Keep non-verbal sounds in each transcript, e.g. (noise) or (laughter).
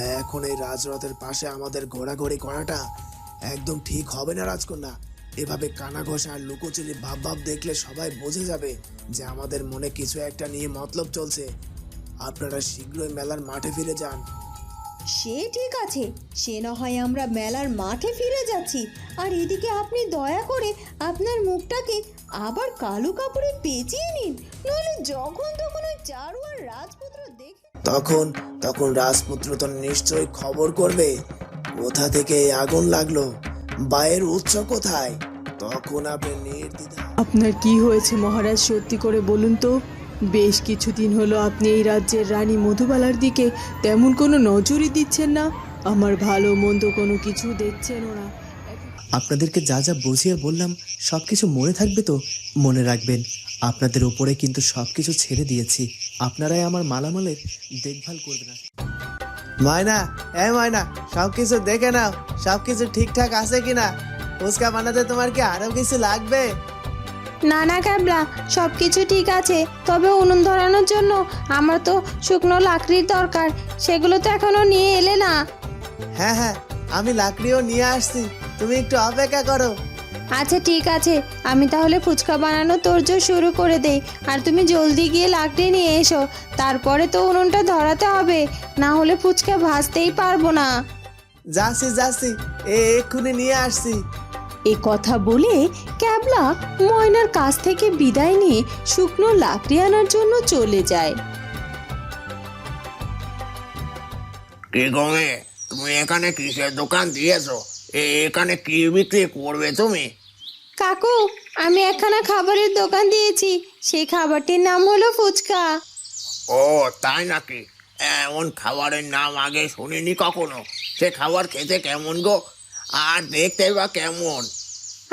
এখন এই রাজরথের পাশে আমাদের ঘোরাঘুরি করাটা একদম ঠিক হবে না, রাজকন্যা। এভাবে কানা ঘষা আর লুকোচুরি ভাব ভাব দেখলে সবাই বুঝে যাবে যে আমাদের মনে কিছু একটা নিয়ে মতলব চলছে। আপনারা শীঘ্রই মেলার মাঠে ফিরে যান। সে ঠিক আছে। সে না হয় আমরা মেলার মাঠে ফিরে যাচ্ছি। আর এদিকে আপনি দয়া করে আপনার মুখটাকে আবার কালো কাপড়ে পেঁচিয়ে নিন। নইলে যখন তখন ওই চারু আর রাজপুত্র দেখে তখন তখন রাজপুত্র তো নিশ্চয়ই খবর করবে। কোথা থেকে এই আগুন লাগল? বা এর উৎস কোথায়? তখন আপনি নির্দ্বিধা। আপনার কি হয়েছে মহারাজ সত্যি করে বলুন তো? বেশ কিছুদিন হলো আপনি এই রাজ্যের রানী মধুবালার দিকে তেমন কোনো নজরই দিচ্ছেন না। আমার ভালো মন্দ কোনো কিছু দেখছেন ওরা আপনাদেরকে যা যা বুঝিয়ে বললাম সব কিছু মনে থাকবে তো? মনে রাখবেন। আপনাদের উপরে কিন্তু সব কিছু ছেড়ে দিয়েছি। আপনারাই আমার মালামালের দেখভাল করবেন ময়না এ ময়না সব কিছু দেখে নাও সব কিছু ঠিকঠাক আছে কিনা? ফুচকা বানাতে তোমার কি আরও কিছু লাগবে? না না ক্যাবলা সব কিছু ঠিক আছে তবে উনুন ধরানোর জন্য আমার তো শুকনো লাকড়ির দরকার সেগুলো তো এখনও নিয়ে এলে না। হ্যাঁ হ্যাঁ আমি লাকড়িও নিয়ে আসছি তুমি একটু অপেক্ষা করো। আচ্ছা ঠিক আছে। আমি তাহলে ফুচকা বানানো তোরজোর শুরু করে দেই। আর তুমি জলদি গিয়ে লাকড়ি নিয়ে এসো। তারপরে তো উনুনটা ধরাতে হবে। না হলে ফুচকা ভাজতেই পারব না। যাচ্ছি যাচ্ছি। এ এক্ষুনি নিয়ে আসছি। এ কথা বলে ক্যাবলা ময়নার কাছ থেকে বিদায় নিয়ে শুকনো লাকড়ি আনার জন্য চলে যায়। কে গমে তুমি এখানে কিসের দোকান দিয়েছ? এ- এখানে কি বিক্রি করবে তুমি? কাকু আমি একখানা খাবারের দোকান দিয়েছি। সেই খাবারটির নাম হলো ফুচকা। ও তাই নাকি? এমন খাবারের নাম আগে শুনিনি কখনো। সে খাবার খেতে কেমন গো? আর দেখতে বা কেমন?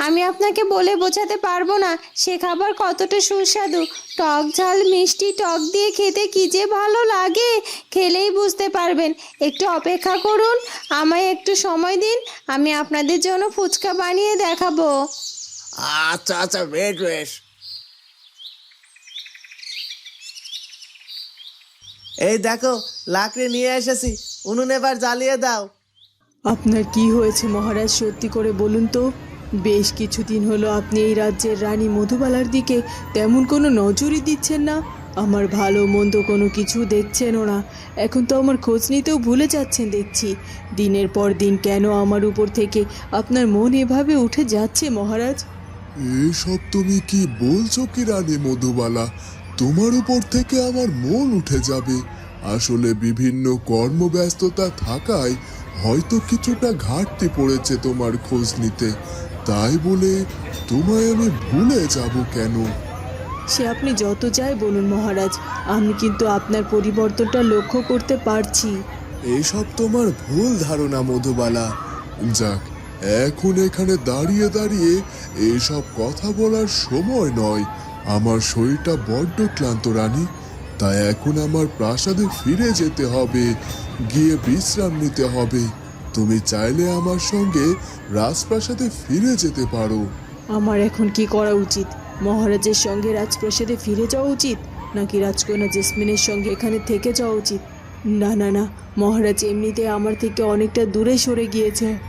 আমি আপনাকে বলে বোঝাতে পারব না সে খাবার কতটা সুস্বাদু। টক ঝাল মিষ্টি টক দিয়ে খেতে কি যে ভালো লাগে খেলেই বুঝতে পারবেন। একটু অপেক্ষা করুন আমায় একটু সময় দিন আমি আপনাদের জন্য ফুচকা বানিয়ে দেখাবো। আচ্ছা আচ্ছা বেশ বেশ। এই দেখো, লাকড়ি নিয়ে এসেছি। উনুন এবার জ্বালিয়ে দাও। আপনার কি হয়েছে মহারাজ, সত্যি করে বলুন তো? বেশ কিছুদিন হলো আপনি এই রাজ্যের রানী মধুবালার দিকে তেমন কোনো নজরই দিচ্ছেন না। আমার ভালো মন্দ কোনো কিছু দেখছেন ওরা এখন তো আমার খোঁজ নিতেও ভুলে যাচ্ছেন, দেখছি। দিনের পর দিন কেন আমার উপর থেকে আপনার মন এভাবে উঠে যাচ্ছে মহারাজ? এসব তুমি কি বলছো কি রানী মধুবালা? তোমার উপর থেকে আমার মন উঠে যাবে। আসলে বিভিন্ন কর্মব্যস্ততা থাকায় হয়তো কিছুটা ঘাটতি পড়েছে তোমার খোঁজ নিতে। তাই বলে তোমায় আমি ভুলে যাব কেন? সে আপনি যত চাই বলুন মহারাজ আমি কিন্তু আপনার পরিবর্তনটা লক্ষ্য করতে পারছি। এসব তোমার ভুল ধারণা মধুবালা। যাক এখন এখানে দাঁড়িয়ে দাঁড়িয়ে এসব কথা বলার সময় নয়। আমার শরীরটা বড্ড ক্লান্ত, রানী। তাই এখন আমার প্রাসাদে ফিরে যেতে হবে, গিয়ে বিশ্রাম নিতে হবে। তুমি চাইলে আমার সঙ্গে রাজপ্রাসাদে ফিরে যেতে পারো। আমার এখন কি করা উচিত? মহারাজের সঙ্গে রাজপ্রাসাদে ফিরে যাওয়া উচিত? নাকি রাজকন্যা জেসমিনের সঙ্গে এখানে থেকে যাওয়া উচিত? না না না। মহারাজ এমনিতে আমার থেকে অনেকটা দূরে সরে গিয়েছে।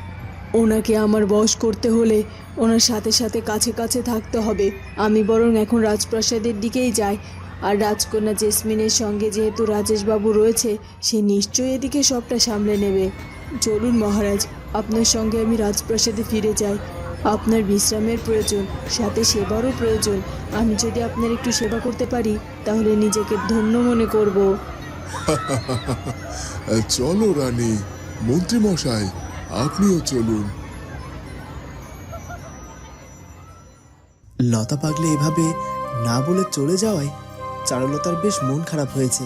ওনাকে আমার বশ করতে হলে ওনার সাথে সাথে কাছে কাছে থাকতে হবে। আমি বরং এখন রাজপ্রাসাদের দিকেই যাই। আর রাজকন্যা জেসমিনের সঙ্গে যেহেতু রাজেশবাবু রয়েছে, সে নিশ্চয়ই এদিকে সবটা সামলে নেবে। চলুন মহারাজ, আপনার সঙ্গে আমি রাজপ্রাসাদে ফিরে যাই। আপনার বিশ্রামের প্রয়োজন, সাথে সেবারও প্রয়োজন। আমি যদি আপনার একটু সেবা করতে পারি, তাহলে নিজেকে ধন্য মনে করব। (laughs) চলো রানী, মন্ত্রীমশাই। আপনিও চলুন। লতা পাগলে এভাবে না বলে চলে যাওয়ায় চারুলতার বেশ মন খারাপ হয়েছে।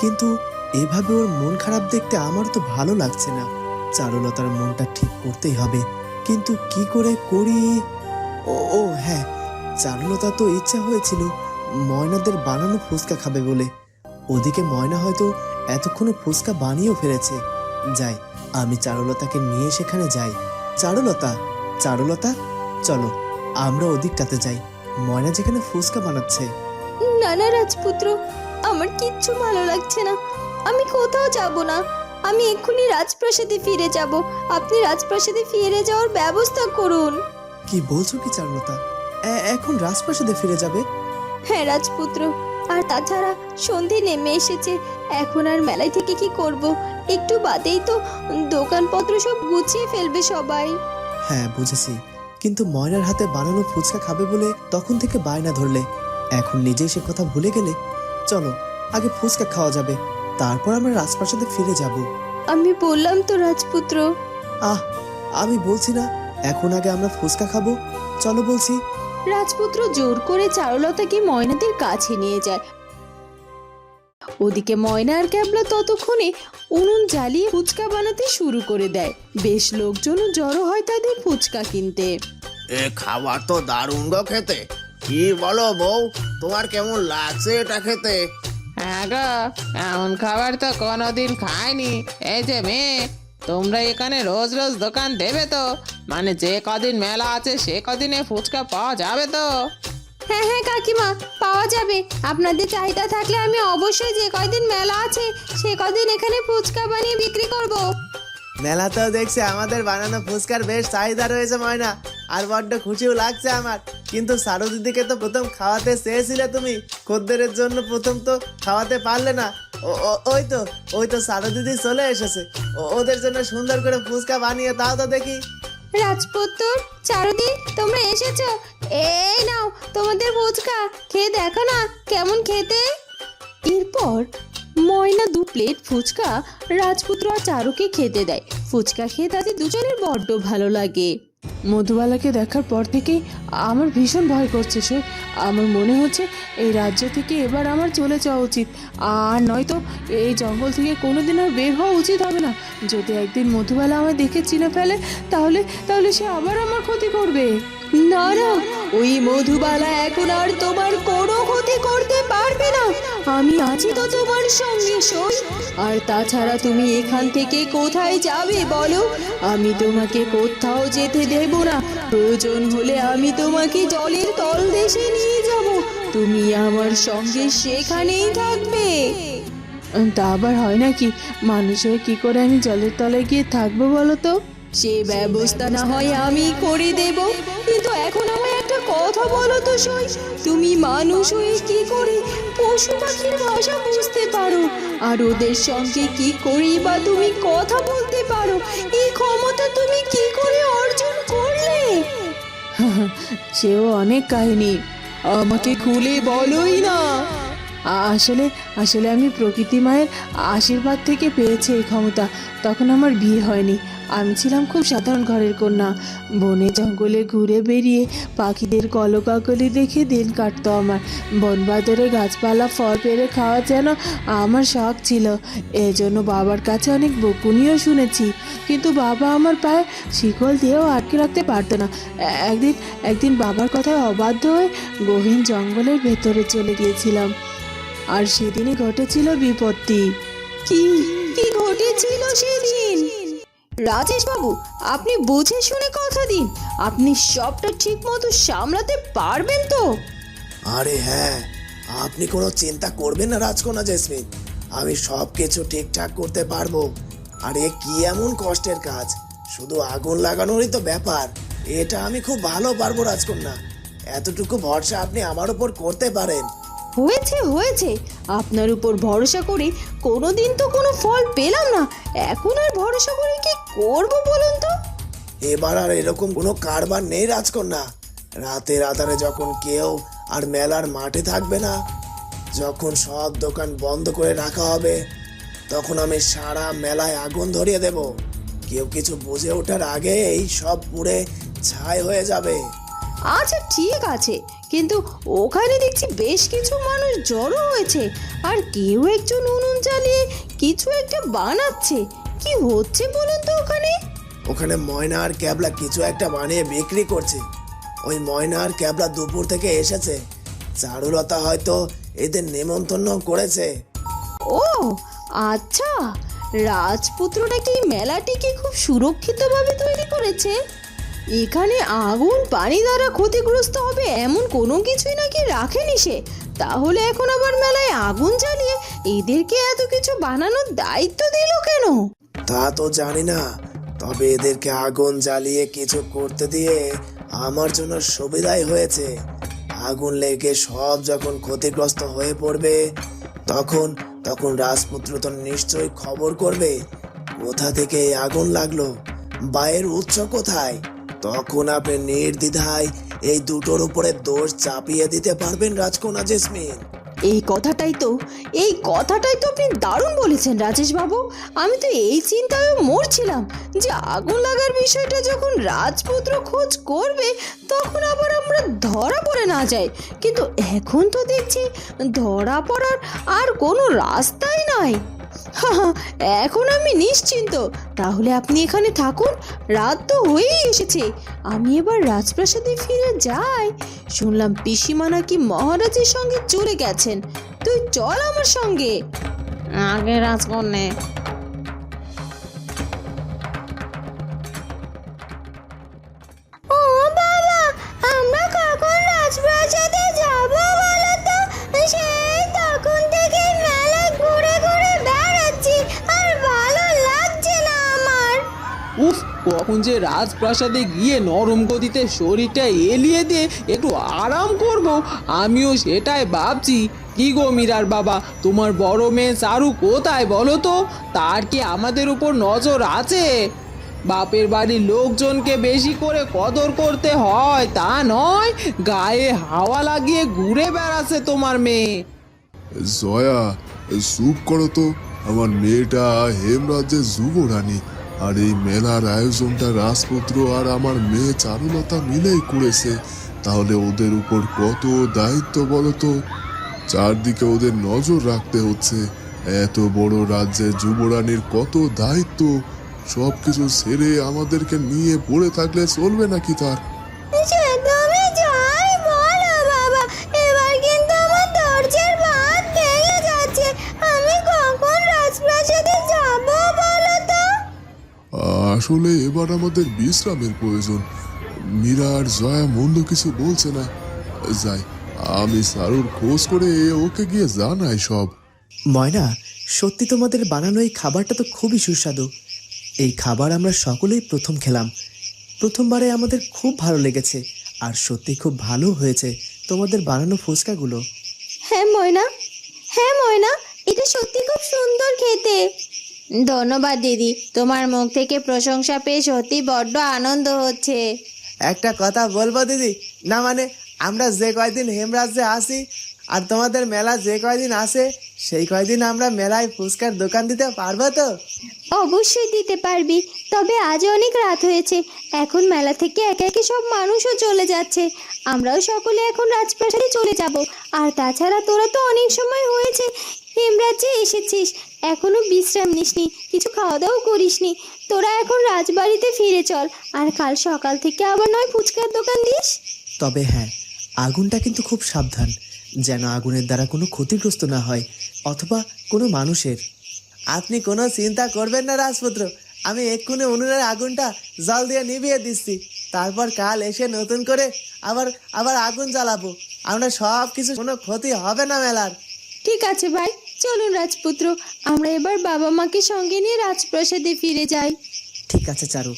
কিন্তু এভাবে ওর মন খারাপ দেখতে আমার তো ভালো লাগছে না। চারুলতার মনটা ঠিক করতেই হবে। কিন্তু কি করে করি? ও ও হ্যাঁ চারুলতা তো ইচ্ছা হয়েছিল ময়নাদের বানানো ফুচকা খাবে বলে। ওদিকে ময়না হয়তো এতক্ষণে ফুচকা বানিয়েও ফেলেছে। যাই আমি চারুলতাকে নিয়ে সেখানে যাই। চারুলতা চারুলতা চলো আমরা ওদিকটাতে যাই। ময়না যেখানে ফুচকা বানাচ্ছে। না না রাজপুত্র আমার কিচ্ছু ভালো লাগছে না। আমি কোথাও যাব না। আমি এক্ষুনি রাজপ্রাসাদে ফিরে যাব। আপনি রাজপ্রাসাদে ফিরে যাওয়ার ব্যবস্থা করুন। কি বলছো কি চারুলতা? এখন রাজপ্রাসাদে ফিরে যাবে? হ্যাঁ রাজপুত্র। আর তাছাড়া সন্ধে নেমে এসেছে। এখন আর মেলায় থেকে কি করব? একটু বাদেই তো দোকানপত্র সব গুছিয়ে ফেলবে সবাই। হ্যাঁ বুঝেছি। কিন্তু ময়নার হাতে বানানো ফুচকা খাবে বলে তখন থেকে বায়না ধরলে। এখন নিজেই সে কথা ভুলে গেলে। চলো আগে ফুচকা খাওয়া যাবে। তারপর আমরা রাজপ্রাসাদে ফিরে যাব। আমি বললাম তো রাজপুত্র। আহ আমি বলছি না এখন আগে আমরা ফুচকা খাব। চলো বলছি রাজপুত্র জোর করে চারুলতাকে ময়নাদের কাছে নিয়ে যায়? ওদিকে ময়না আর ক্যাবলা ততক্ষণে উনুন জ্বালিয়ে ফুচকা বানাতে শুরু করে দেয়। বেশ লোকজন জড়ো হয় তাদের ফুচকা কিনতে। এ খাবার তো দারুণ গো খেতে। কি বলো বউ তোমার কেমন লাগছে এটা খেতে? হ্যাঁ গো এমন খাবার তো কোনোদিন খাইনি। এই যে মেয়ে তোমরা এখানে রোজ রোজ দোকান দেবে তো। মানে যে কদিন মেলা আছে সে কদিনে ফুচকা পাওয়া যাবে তো। হ্যাঁ হ্যাঁ কাকিমা পাওয়া যাবে। আপনাদের চাহিদা থাকলে আমি অবশ্যই যে কয়দিন মেলা আছে সে কদিন এখানে ফুচকা বানিয়ে বিক্রি করব। মেলাতেও দেখছি আমাদের বানানো ফুচকার বেশ চাহিদা রয়েছে ময়না। আর বড্ড খুশিও লাগছে আমার। কিন্তু সারু দিদিকে তো প্রথম খাওয়াতে চেয়েছিলে তুমি। খদ্দেরের জন্য প্রথম তো খাওয়াতে পারলে না। ওই তো ওই তো সারু দিদি চলে এসেছে। ওদের জন্য সুন্দর করে ফুচকা বানিয়ে তাও তো দেখি। রাজপুত্র চারুদি, তোমরা এসেছ? এই নাও, তোমাদের ফুচকা। খেয়ে দেখো না, কেমন খেতে? এরপর ময়না দু প্লেট ফুচকা রাজপুত্র আর চারুকে খেতে দেয়। ফুচকা খেয়ে তাদের দুজনের বড্ড ভালো লাগে। মধুবালাকে দেখার পর থেকেই আমার ভীষণ ভয় করছে সে। আমার মনে হচ্ছে এই রাজ্য থেকে এবার আমার চলে যাওয়া উচিত। আর নয়তো এই জঙ্গল থেকে কোনোদিন আর বের হওয়া উচিত হবে না। যদি একদিন মধুবালা আমায় দেখে চিনে ফেলে, তাহলে তাহলে সে আবার আমার ক্ষতি করবে। না না ওই মধুবালা এখন আর তোমার কোনো ক্ষতি না আমি আছি তো তোমার সঙ্গে সই আর তাছাড়া তুমি এখান থেকে কোথায় যাবে বলো? আমি তোমাকে কোথাও যেতে দেব না। প্রয়োজন হলে আমি তোমাকে জলের তল দেশে নিয়ে যাব। তুমি আমার সঙ্গে সেখানেই থাকবে। তা আবার হয় নাকি? মানুষ হয়ে কি করে আমি জলের তলায় গিয়ে থাকব বলো তো? সে ব্যবস্থা না হয় আমি করে দেব। কিন্তু এখন আমায় একটা কথা বলো তো সই, তুমি মানুষ হয়ে কি করে পশু পাখির ভাষা বুঝতে পারো? আর ওদের সঙ্গে কি করে বা তুমি কথা বলতে পারো? এই ক্ষমতা তুমি কি করে অর্জন করলে? (laughs) সেও অনেক কাহিনী। আমাকে খুলে বলোই না। আসলে আসলে আমি প্রকৃতি মায়ের আশীর্বাদ থেকে পেয়েছি এই ক্ষমতা। তখন আমার বিয়ে হয়নি। আমি ছিলাম খুব সাধারণ ঘরের কন্যা। বনে জঙ্গলে ঘুরে বেরিয়ে পাখিদের কলকাকলি দেখে দিন কাটতো আমার। বনবাদরে গাছপালা, ফল পেরে খাওয়া যেন আমার শখ ছিল। এজন্য বাবার কাছে অনেক বকুনিও শুনেছি। কিন্তু বাবা আমার পায়ে শিকল দিয়েও আটকে রাখতে পারতো না। একদিন একদিন বাবার কথায় অবাধ্য হয়ে গহীন জঙ্গলের ভেতরে চলে গিয়েছিলাম। আর সেদিনই ঘটেছিল বিপত্তি। কি কি ঘটেছিল সেদিন? রাজেশ বাবু আপনি বুঝে শুনে কথা দিন। আপনি সবটা ঠিক মতো সামলাতে পারবেন তো? আরে হ্যাঁ আপনি কোনো চিন্তা করবেন না রাজকন্যা জেসমিন। আমি সব কিছু ঠিকঠাক করতে পারব। আরে কি এমন কষ্টের কাজ? শুধু আগুন লাগানোরই তো ব্যাপার। এটা আমি খুব ভালো পারব রাজকন্যা। এতটুকু ভরসা আপনি আমার উপর করতে পারেন। হয়েছে হয়েছে। আপনার উপর ভরসা করে কোনোদিন তো কোনো ফল পেলাম না। এখন আর ভরসা করে করব বলুন তো? এবার আর এরকম কোনো কারবার নেই রাজকন্যা। রাতের আধারে যখন কেউ আর মেলার মাঠে থাকবে না যখন সব দোকান বন্ধ করে রাখা হবে তখন আমি সারা মেলায় আগুন ধরিয়ে দেব। কেউ কিছু বুঝে ওঠার আগে এই সব পুড়ে ছাই হয়ে যাবে। আচ্ছা ঠিক আছে। কিন্তু ওখানে দেখছি বেশ কিছু মানুষ জড়ো হয়েছে আর কেউ একজন উনুন জ্বালিয়ে কিছু একটা বানাচ্ছে। কি হচ্ছে বলুন তো ওখানে? ওখানে ময়না আর ক্যাবলা কিছু একটা বানিয়ে বিক্রি করছে। ওই ময়না আর ক্যাবলা দুপুর থেকে এসেছে। চারুলতা হয়তো এদের নেমন্তন্ন করেছে। ও আচ্ছা। রাজপুত্রটা কি মেলাটিকে খুব সুরক্ষিতভাবে তৈরি করেছে? এখানে আগুন পানি দ্বারা ক্ষতিগ্রস্ত হবে এমন কোনো কিছুই নাকি রাখেনি সে? তাহলে এখন আবার মেলায় আগুন জ্বালিয়ে এদেরকে এত কিছু বানানোর দায়িত্ব দিল কেন? তা তো জানি না। তবে এদেরকে আগুন জ্বালিয়ে কিছু করতে দিয়ে আমার জন্য সুবিধাই হয়েছে। আগুন লেগে সব যখন ক্ষতিগ্রস্ত হয়ে পড়বে, তখন তখন রাজপুত্র তো নিশ্চয়ই খবর করবে, কোথা থেকে আগুন লাগল বা উৎস কোথায়? তখন আপনি নির্দ্বিধায় এই দুটোর উপরে দোষ চাপিয়ে দিতে পারবেন রাজকন্যা জেসমিন। এই কথাটাই তো, এই কথাটাই তো আপনি দারুণ বলেছেন রাজেশবাবু আমি তো এই চিন্তায় মরছিলাম যে আগুন লাগার বিষয়টা যখন রাজপুত্র খোঁজ করবে, তখন আবার আমরা ধরা পড়ে না যাই। কিন্তু এখন তো দেখছি ধরা পড়ার আর কোনো রাস্তাই নাই। (laughs) এখন আমি নিশ্চিন্ত। তাহলে আপনি এখানে থাকুন, রাত তো হয়েই এসেছে। আমি এবার রাজপ্রাসাদে ফিরে যাই। শুনলাম পিসিমা নাকি মহারাজের সঙ্গে চলে গেছেন। তুই চল আমার সঙ্গে। আগে রাজকন্যে কখন যে রাজপ্রাসাদে গিয়ে নরম গতিতে শরীরটা এলিয়ে দিয়ে একটু আরাম করব, আমিও সেটাই ভাবছি। কি গো মীরার বাবা, তোমার বড় মেয়ে চারু কোথায় বলো তো? তার কি আমাদের উপর নজর আছে? বাপের বাড়ির লোকজনকে বেশি করে কদর করতে হয়, তা নয়। গায়ে হাওয়া লাগিয়ে ঘুরে বেড়াচ্ছে তোমার মেয়ে। জয়া চুপ করো তো। আমার মেয়েটা হেমরাজ্যের যুবরানী। আর এই মেলার আয়োজনটা রাজপুত্র আর আমার মেয়ে চারুলতা মিলেই করেছে। তাহলে ওদের উপর কত দায়িত্ব বলতো চারদিকে ওদের নজর রাখতে হচ্ছে। এত বড় রাজ্যে যুবরানীর কত দায়িত্ব? সব কিছু ছেড়ে আমাদেরকে নিয়ে পড়ে থাকলে চলবে নাকি তার? আসলে এবার আমাদের বিশ্রামের প্রয়োজন। মীরা আর জয়া মন্দ কিছু বলছে না। যাই আমি সারুর খোঁজ করে ওকে গিয়ে জানাই সব। ময়না সত্যি তোমাদের বানানো এই খাবারটা তো খুবই সুস্বাদু। এই খাবার আমরা সকলেই প্রথম খেলাম। প্রথমবারে আমাদের খুব ভালো লেগেছে আর সত্যি খুব ভালো হয়েছে তোমাদের বানানো ফুচকাগুলো। হ্যাঁ ময়না হ্যাঁ ময়না এটা সত্যি খুব সুন্দর খেতে। ধন্যবাদ দিদি। তোমার মুখ থেকে প্রশংসা পেয়ে সত্যি বড্ড আনন্দ হচ্ছে। একটা কথা বলব দিদি? না মানে আমরা যে কয়দিন হেমরাজ্যে আসি আর তোমাদের মেলা যে কয়দিন আসে সেই কয়দিন আমরা মেলায় ফুচকার দোকান দিতে পারব তো? অবশ্যই দিতে পারবি। তবে আজ অনেক রাত হয়েছে। এখন মেলা থেকে একে একে সব মানুষও চলে যাচ্ছে। আমরাও সকলে এখন রাজপ্রাসাদে চলে যাব। আর তাছাড়া তোরা তো অনেক সময় হয়েছে হেমরাজ্যে এসেছিস। এখনও বিশ্রাম নিসনি কিছু খাওয়া দাওয়া করিসনি। তোরা এখন রাজবাড়িতে ফিরে চল। আর কাল সকাল থেকে আবার নয় ফুচকার দোকান দিস? তবে হ্যাঁ আগুনটা কিন্তু খুব সাবধান যেন আগুনের দ্বারা কোনো ক্ষতিগ্রস্ত না হয় অথবা কোনো মানুষের। আপনি কোনো চিন্তা করবেন না রাজপুত্র। আমি এক্ষুনি উনুনের আগুনটা জল দিয়ে নিভিয়ে দিচ্ছি। তারপর কাল এসে নতুন করে আবার আবার আগুন জ্বালাবো। আমরা সব কিছু কোনো ক্ষতি হবে না মেলার। ঠিক আছে ভাই। চলুন রাজপুত্র আমরা এবার বাবা মাকে সঙ্গে নিয়ে রাজপ্রাসাদে ফিরে যাই। ঠিক আছে চারু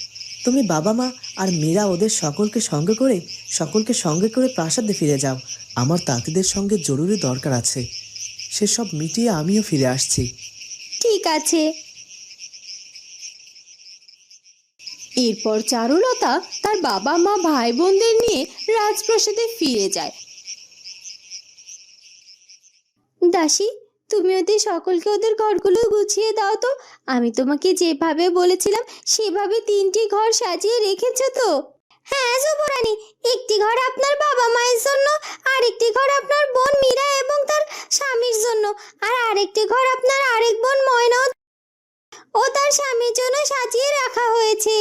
তুমি বাবা মা আর মীরা ওদের সকলকে সঙ্গে করে সকলকে সঙ্গে করে প্রাসাদে ফিরে যাও। আমার তাঁতিদের সঙ্গে জরুরি দরকার আছে। সেসব মিটিয়ে আমিও ফিরে আসছি। ঠিক আছে। এরপর চারুলতা তার বাবা মা ভাই বোনদের নিয়ে রাজপ্রাসাদে ফিরে যায়। দাসী তুমি ওদের সকলকে ওদের ঘরগুলো গুছিয়ে দাও তো। আমি তোমাকে যেভাবে বলেছিলাম, সেভাবে তিনটি ঘর সাজিয়ে রেখেছো তো। হ্যাঁ যুবরানী, একটি ঘর আপনার বাবা মায়ের জন্য, আরেকটি ঘর আপনার বোন মীরা এবং তার স্বামীর জন্য, আর আরেকটি ঘর আপনার আরেক বোন ময়না ও তার স্বামীর জন্য সাজিয়ে রাখা হয়েছে।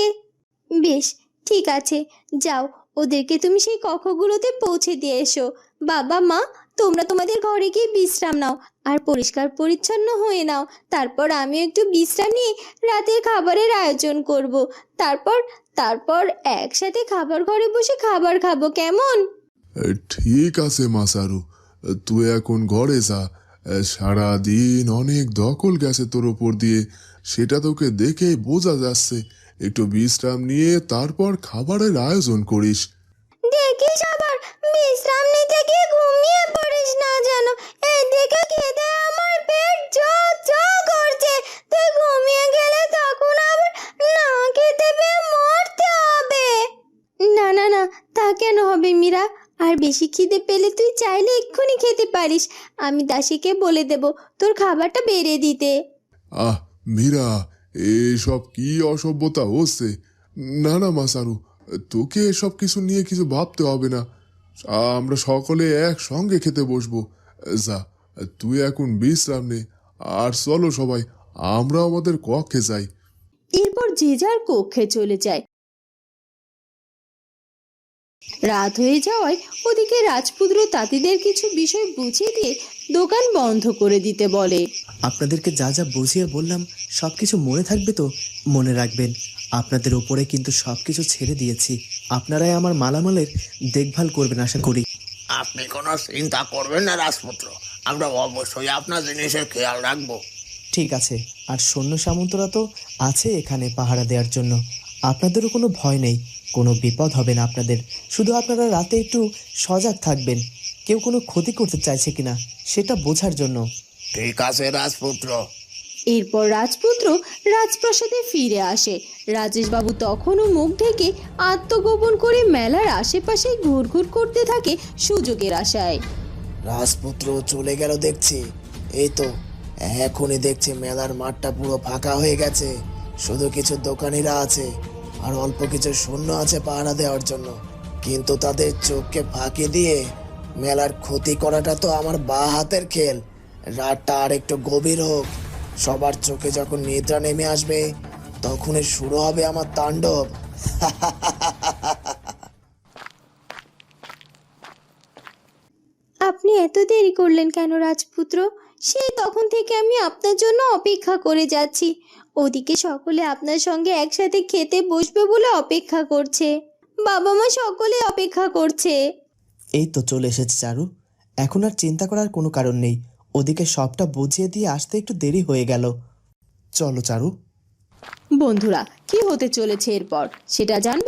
বেশ, ঠিক আছে, যাও, ওদেরকে তুমি সেই কক্ষগুলোতে পৌঁছে দিয়ে এসো। বাবা মা তোমরা তোমাদের ঘরে গিয়ে বিশ্রাম নাও আর পরিষ্কার পরিচ্ছন্ন হয়ে নাও। তারপর আমি একটু বিশ্রাম নিয়ে রাতের খাবারের আয়োজন করব। তারপর তারপর একসাথে খাবার ঘরে বসে খাবার খাব কেমন? ঠিক আছে মাসারু। তুই এখন ঘরে যা। সারা দিন অনেক দখল গেছে তোর ওপর দিয়ে। সেটা তোকে দেখেই বোঝা যাচ্ছে। একটু বিশ্রাম নিয়ে তারপর খাবারের আয়োজন করিস। দেখিস আবার বিশ্রাম নিতে গিয়ে ঘুমিয়ে পড়িস না যেন এদিকে খেতে আমার পেট জ জ করছে তুই ঘুমিয়ে গেলে তখন আবার না খেতে পেয়ে মরতে হবে না তা কেন হবে মীরা? আর বেশি খিদে পেলে তুই চাইলে এক্ষুনি খেতে পারিস। আমি দাসীকে বলে দেব তোর খাবারটা বেড়ে দিতে। আহ মীরা এসব কি অসভ্যতা হচ্ছে? না না মাসারু তোকে এসব কিছু নিয়ে কিছু ভাবতে হবে না। আমরা সকলে একসঙ্গে খেতে বসবো। যা তুই এখন বিশ্রাম নে। আর চলো সবাই আমরা আমাদের কক্ষে যাই। এরপর যে যার কক্ষে চলে যায়। রাত হয়ে যাওয়ায় ওদিকে রাজপুত্র তাঁতিদের কিছু বিষয় বুঝিয়ে দিয়ে দোকান বন্ধ করে দিতে বলে। আপনাদেরকে যা যা বুঝিয়ে বললাম সব কিছু মনে থাকবে তো? মনে রাখবেন আপনাদের ওপরে কিন্তু সব কিছু ছেড়ে দিয়েছি। আপনারাই আমার মালামালের দেখভাল করবেন আশা করি। আপনি কোনো চিন্তা করবেন না রাজপুত্র। আমরা অবশ্যই আপনার জিনিসের খেয়াল রাখব। ঠিক আছে আর সৈন্য সামন্তরা তো আছে এখানে পাহারা দেওয়ার জন্য। আপনাদেরও কোনো ভয় নেই কোনো বিপদ হবে না আপনাদের। শুধু আপনারা রাতে একটু সজাগ থাকবেন। কেউ কোনো ক্ষতি করতে চাইছে কিনা সেটা বোঝার জন্য। ঠিক আছে রাজপুত্র। এরপর রাজপুত্র রাজপ্রাসাদে ফিরে আসে। রাজেশবাবু তখনও মুখ ঢেকে আত্মগোপন করে মেলার আশেপাশে ঘুরঘুর করতে থাকে সুযোগের আশায়। রাজপুত্র চলে গেল দেখছি। এই তো এখনই দেখছি মেলার মাঠটা পুরো ফাঁকা হয়ে গেছে। শুধু কিছু দোকানিরা আছে, আর অল্প কিছু শূন্য আছে পাহারা দেওয়ার জন্য। কিন্তু তাদের চোখকে ফাঁকি দিয়ে মেলার ক্ষতি করাটা তো আমার বা হাতের খেল। রাতটা আর একটু গভীর হোক। সবার চোখে যখন নিদ্রা নেমে আসবে, তখনই শুরু হবে আমার তাণ্ডব (laughs) আপনি এত দেরি করলেন কেন রাজপুত্র? সেই তখন থেকে আমি আপনার জন্য অপেক্ষা করে যাচ্ছি। ওদিকে সকলে আপনার সঙ্গে একসাথে খেতে বসবে বলে অপেক্ষা করছে। বাবা মা সকলে অপেক্ষা করছে। এই তো চলে এসেছে চারু। এখন আর চিন্তা করার কোনো কারণ নেই। ওদিকে সবটা বুঝিয়ে দিয়ে আসতে একটু দেরি হয়ে গেল। চলো চারু। বন্ধুরা কি হতে চলেছে এরপর? সেটা জানব?